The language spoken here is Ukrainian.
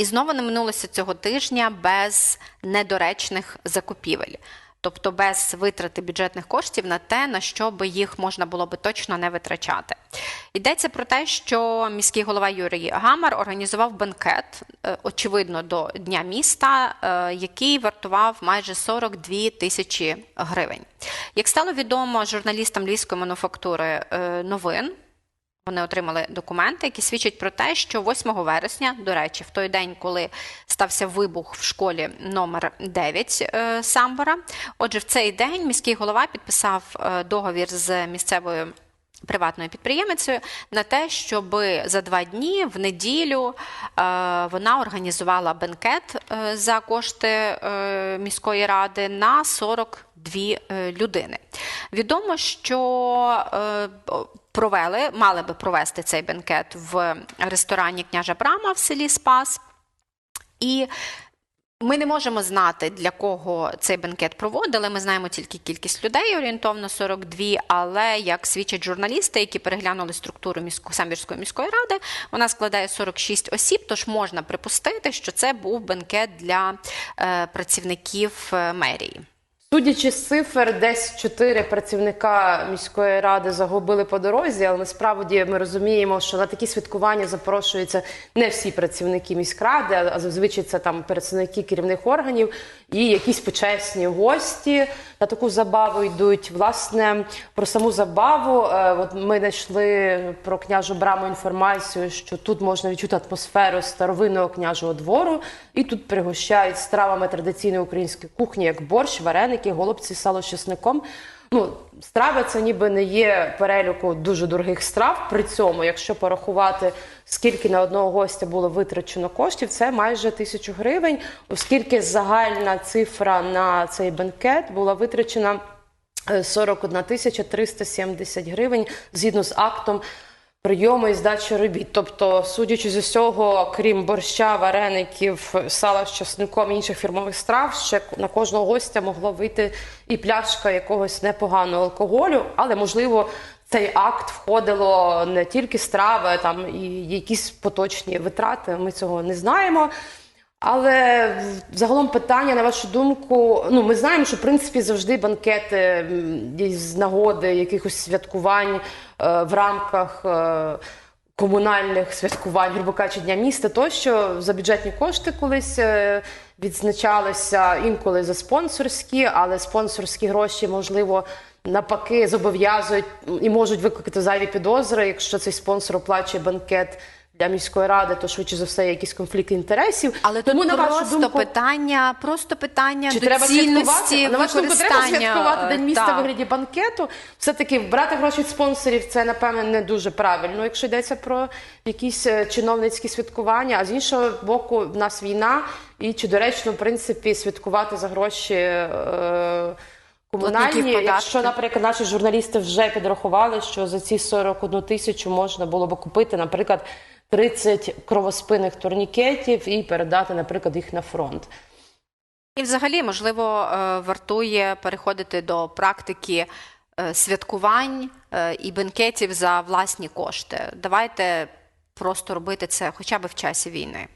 І знову не минулося цього тижня без недоречних закупівель. Тобто без витрати бюджетних коштів на те, на що би їх можна було би точно не витрачати. Йдеться про те, що міський голова Юрій Гамар організував бенкет, е, очевидно, до Дня міста, е, який вартував майже 42 тисячі гривень. Як стало відомо журналістам Львівської мануфактури е, новин, вони отримали документи, які свідчать про те, що 8 вересня, до речі, в той день, коли стався вибух в школі номер 9 е, Самбора, отже, в цей день міський голова підписав е, договір з місцевою. Приватною підприємицею на те, щоб за два дні в неділю е, вона організувала бенкет за кошти міської ради на 42 е, людини. Відомо, що е, провели, мали би провести цей бенкет в ресторані княжа Брама в селі Спас. І ми не можемо знати, для кого цей бенкет проводили. Ми знаємо тільки кількість людей, орієнтовно 42, але як свідчать журналісти, які переглянули структуру місько, Самбірської міської ради, вона складає 46 осіб, тож можна припустити, що це був бенкет для е, працівників е, мерії. Судячи з цифр, десь чотири працівника міської ради загубили по дорозі, але насправді ми розуміємо, що на такі святкування запрошуються не всі працівники міськради, а зазвичай це там працівники керівних органів і якісь почесні гості на таку забаву йдуть. Власне, про саму забаву, е, от ми знайшли про княжу браму інформацію, що тут можна відчути атмосферу старовинного княжого двору, і тут пригощають стравами традиційної української кухні, як борщ, вареники, голубці, сало з чесником. Ну, страви це ніби не є переліку дуже дорогих страв. При цьому, якщо порахувати, скільки на одного гостя було витрачено коштів, це майже тисячу гривень, оскільки загальна цифра на цей бенкет була витрачена е, 41 тисяча 370 гривень згідно з актом прийому і здачі робіт. Тобто, судячи з усього, крім борща, вареників, сала з часником і інших фірмових страв, ще на кожного гостя могло вийти і пляшка якогось непоганого алкоголю, але можливо. Цей акт входило не тільки страви, там і якісь поточні витрати. Ми цього не знаємо. Але загалом питання, на вашу думку, ну ми знаємо, що в принципі завжди банкети з нагоди якихось святкувань е, в рамках е, комунальних святкувань, грубо кажучи, дня міста, тощо за бюджетні кошти колись е, відзначалися інколи за спонсорські, але спонсорські гроші можливо. Навпаки, зобов'язують і можуть викликати зайві підозри, якщо цей спонсор оплачує банкет для міської ради, то швидше за все якийсь конфлікт інтересів. Але тому на вашу просто думку, питання, просто питання чи треба святкувати? На вашу думку, треба святкувати день міста Так. в вигляді банкету. Все таки брати гроші від спонсорів це напевне не дуже правильно, якщо йдеться про якісь е, чиновницькі святкування. А з іншого боку, в нас війна, і чи доречно в принципі святкувати за гроші. Е- Комунальні, якщо, наприклад, наші журналісти вже підрахували, що за ці 41 тисячу можна було би купити, наприклад, 30 кровоспинних турнікетів і передати, наприклад, їх на фронт. І взагалі, можливо, е, вартує переходити до практики е, святкувань е, і бенкетів за власні кошти. Давайте просто робити це хоча б в часі війни.